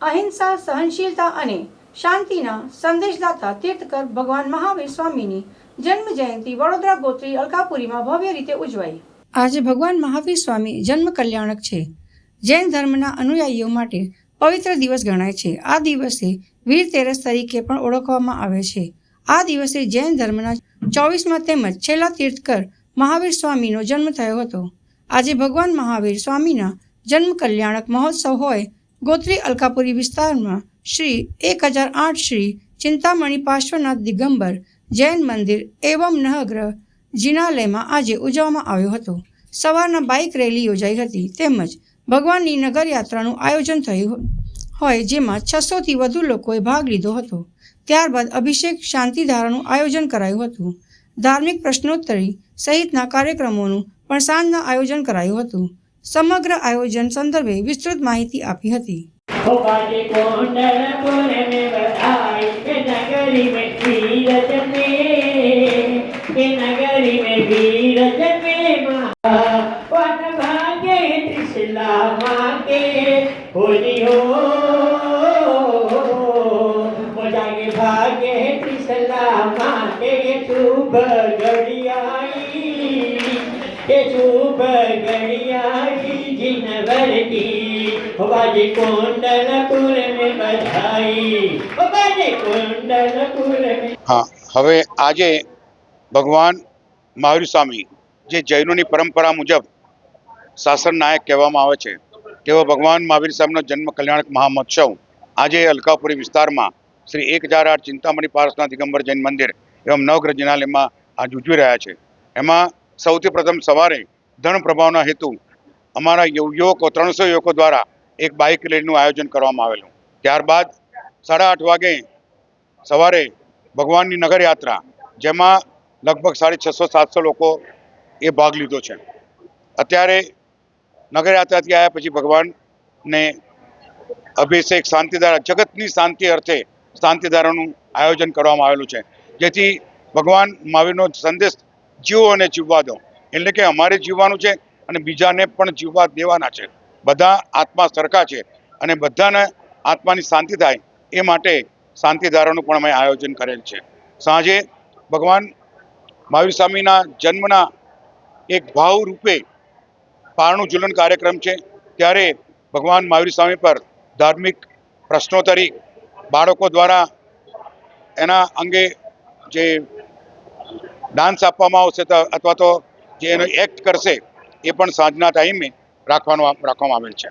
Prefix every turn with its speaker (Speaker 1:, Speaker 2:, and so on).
Speaker 1: અહિંસા, સહનશીલતા અને શાંતિના સંદેશદાતા તીર્થકર ભગવાન મહાવીર સ્વામીની જન્મ જયંતિ વડોદરા ગોત્રી અલકાપુરીમાં ભવ્ય રીતે ઉજવાઈ. આજે ભગવાન મહાવીર સ્વામી જન્મ કલ્યાણક છે. જૈન ધર્મના અનુયાયીઓ માટે પવિત્ર દિવસ ગણાય છે. આ દિવસે વીર તેરસ તરીકે પણ ઓળખવામાં આવે છે. આ દિવસે જૈન ધર્મના ચોવીસમાં તેમજ છેલ્લા તીર્થકર મહાવીર સ્વામીનો જન્મ થયો હતો. આજે ભગવાન મહાવીર સ્વામીના જન્મ કલ્યાણક મહોત્સવ હોય ગોત્રી અલકાપુરી વિસ્તારમાં શ્રી એક હજાર આઠ શ્રી ચિંતામણી પાર્શ્વનાથ દિગંબર જૈન મંદિર એવમ નહગ્રહ જિનાલયમાં આજે ઉજવવામાં આવ્યો હતો. સવારના બાઇક રેલી યોજાઈ હતી. તેમજ ભગવાનની નગરયાત્રાનું આયોજન થયું હોય જેમાં છસોથી વધુ લોકોએ ભાગ લીધો હતો. ત્યારબાદ અભિષેક શાંતિધારાનું આયોજન કરાયું હતું. ધાર્મિક પ્રશ્નોત્તરી સહિતના કાર્યક્રમોનું પણ સાંજના આયોજન કરાયું હતું. સમગ્ર આયોજન સંદર્ભે વિસ્તૃત માહિતી આપી હતી.
Speaker 2: ભાગે ત્રિશલા માટે શુભ ઘડિયા. చూప గడియాడి జినవరటి బాజి కుండలపుર મે બધાઈ. બાજે కుండલપુર મે
Speaker 3: હા, હવે આજે ભગવાન મહાવીર સ્વામી જે જૈનોની પરંપરા મુજબ શાસન નાયક કહેવામાં આવે છે, તેઓ ભગવાન મહાવીર સાહેબનો જન્મ કલ્યાણક મહામહોત્સવ આજે અલકાપુરી વિસ્તારમાં શ્રી એક હજાર આઠ ચિંતામણી પારસના દિગંબર જૈન મંદિર એવમ નવગ્રહ જિનાલયમાં આજ ઉજવી રહ્યા છે. એમાં સૌથી પ્રથમ સવારે ધન પ્રભાવના હેતુ અમારા યુવકો, ત્રણસો યુવકો દ્વારા એક બાઇક રેલીનું આયોજન કરવામાં આવેલું. ત્યારબાદ સાડા આઠ વાગે સવારે ભગવાનની નગરયાત્રા, જેમાં લગભગ સાડી છસો સાતસો લોકો એ ભાગ લીધો છે. અત્યારે નગરયાત્રાથી આવ્યા પછી ભગવાનને અભિષેક શાંતિદારા, જગતની શાંતિ અર્થે શાંતિદારાનું આયોજન કરવામાં આવેલું છે. જેથી ભગવાન મહાવીરનો સંદેશ જીવો અને જીવવા દો. એટલે કે અમારે જીવવાનું છે અને બીજાને પણ જીવવા દેવાના છે. બધા આત્મા સરખા છે અને બધાને આત્માની શાંતિ થાય એ માટે શાંતિધારાનું પણ અમે આયોજન કરેલ છે. સાંજે ભગવાન મહાવીર સ્વામીના જન્મના એક ભાવ રૂપે પારણું ઝૂલન કાર્યક્રમ છે. ત્યારે ભગવાન મહાવીર સ્વામી પર ધાર્મિક પ્રશ્નોત્તરી બાળકો દ્વારા એના અંગે જે ડાન્સ આપવામાં આવશે અથવા તો જે એનો એક્ટ કરશે એ પણ સાંજના ટાઈમે રાખવાનો રાખવામાં આવેલ છે.